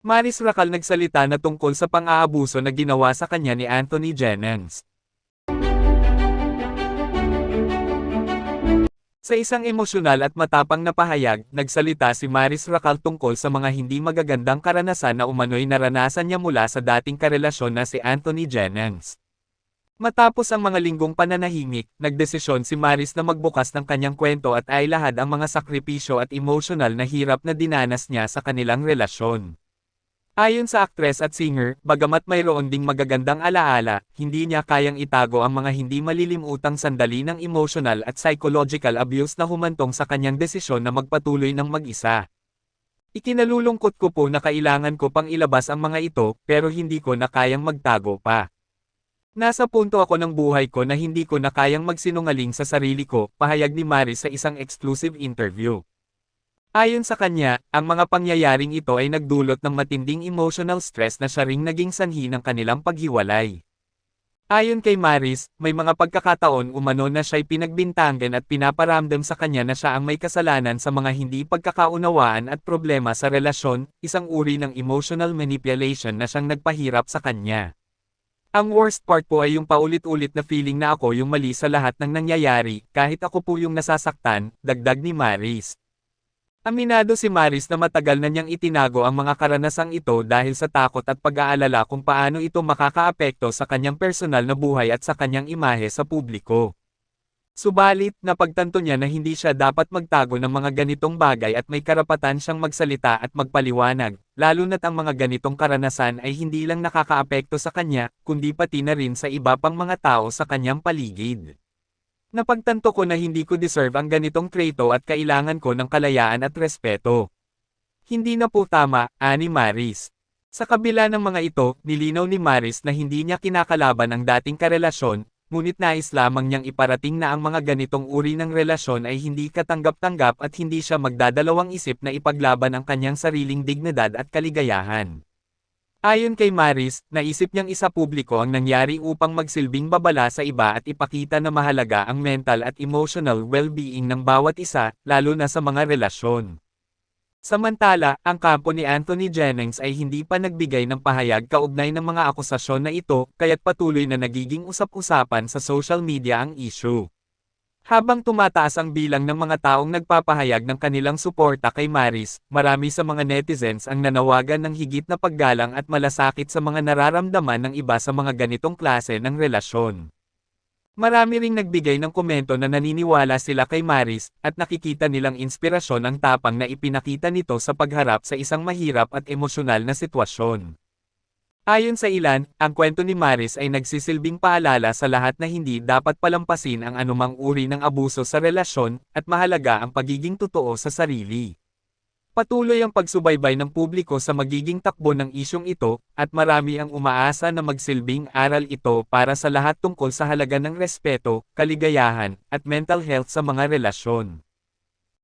Maris Racal nagsalita na tungkol sa pang-aabuso na ginawa sa kanya ni Anthony Jennings. Sa isang emosyonal at matapang na pahayag, nagsalita si Maris Racal tungkol sa mga hindi magagandang karanasan na umano'y naranasan niya mula sa dating karelasyon na si Anthony Jennings. Matapos ang mga linggong pananahimik, nagdesisyon si Maris na magbukas ng kanyang kwento at ay lahad ang mga sakripisyo at emosyonal na hirap na dinanas niya sa kanilang relasyon. Ayon sa aktres at singer, bagamat mayroon ding magagandang alaala, hindi niya kayang itago ang mga hindi malilimutang sandali ng emotional at psychological abuse na humantong sa kanyang desisyon na magpatuloy ng mag-isa. Ikinalulungkot ko po na kailangan ko pang ilabas ang mga ito, pero hindi ko na kayang magtago pa. Nasa punto ako ng buhay ko na hindi ko na kayang magsinungaling sa sarili ko, pahayag ni Maris sa isang exclusive interview. Ayon sa kanya, ang mga pangyayaring ito ay nagdulot ng matinding emotional stress na siya ring naging sanhi ng kanilang paghiwalay. Ayon kay Maris, may mga pagkakataon umano na siya'y pinagbintangan at pinaparamdam sa kanya na siya ang may kasalanan sa mga hindi pagkakaunawaan at problema sa relasyon, isang uri ng emotional manipulation na siyang nagpahirap sa kanya. Ang worst part po ay yung paulit-ulit na feeling na ako yung mali sa lahat ng nangyayari, kahit ako po yung nasasaktan, dagdag ni Maris. Aminado si Maris na matagal na niyang itinago ang mga karanasang ito dahil sa takot at pag-aalala kung paano ito makakaapekto sa kanyang personal na buhay at sa kanyang imahe sa publiko. Subalit, napagtanto niya na hindi siya dapat magtago ng mga ganitong bagay at may karapatan siyang magsalita at magpaliwanag, lalo na't ang mga ganitong karanasan ay hindi lang nakakaapekto sa kanya, kundi pati na rin sa iba pang mga tao sa kanyang paligid. Napagtanto ko na hindi ko deserve ang ganitong trato at kailangan ko ng kalayaan at respeto. Hindi na po tama, ani Maris. Sa kabila ng mga ito, nilinaw ni Maris na hindi niya kinakalaban ang dating karelasyon, ngunit nais lamang niyang iparating na ang mga ganitong uri ng relasyon ay hindi katanggap-tanggap at hindi siya magdadalawang isip na ipaglaban ang kanyang sariling dignidad at kaligayahan. Ayon kay Maris, naisip niyang isa publiko ang nangyari upang magsilbing babala sa iba at ipakita na mahalaga ang mental at emotional well-being ng bawat isa, lalo na sa mga relasyon. Samantala, ang kampo ni Anthony Jennings ay hindi pa nagbigay ng pahayag kaugnay ng mga akusasyon na ito, kaya't patuloy na nagiging usap-usapan sa social media ang issue. Habang tumataas ang bilang ng mga taong nagpapahayag ng kanilang suporta kay Maris, marami sa mga netizens ang nanawagan ng higit na paggalang at malasakit sa mga nararamdaman ng iba sa mga ganitong klase ng relasyon. Marami ring nagbigay ng komento na naniniwala sila kay Maris, at nakikita nilang inspirasyon ang tapang na ipinakita nito sa pagharap sa isang mahirap at emosyonal na sitwasyon. Ayon sa ilan, ang kwento ni Maris ay nagsisilbing paalala sa lahat na hindi dapat palampasin ang anumang uri ng abuso sa relasyon, at mahalaga ang pagiging totoo sa sarili. Patuloy ang pagsubaybay ng publiko sa magiging takbo ng isyong ito, at marami ang umaasa na magsilbing aral ito para sa lahat tungkol sa halaga ng respeto, kaligayahan, at mental health sa mga relasyon.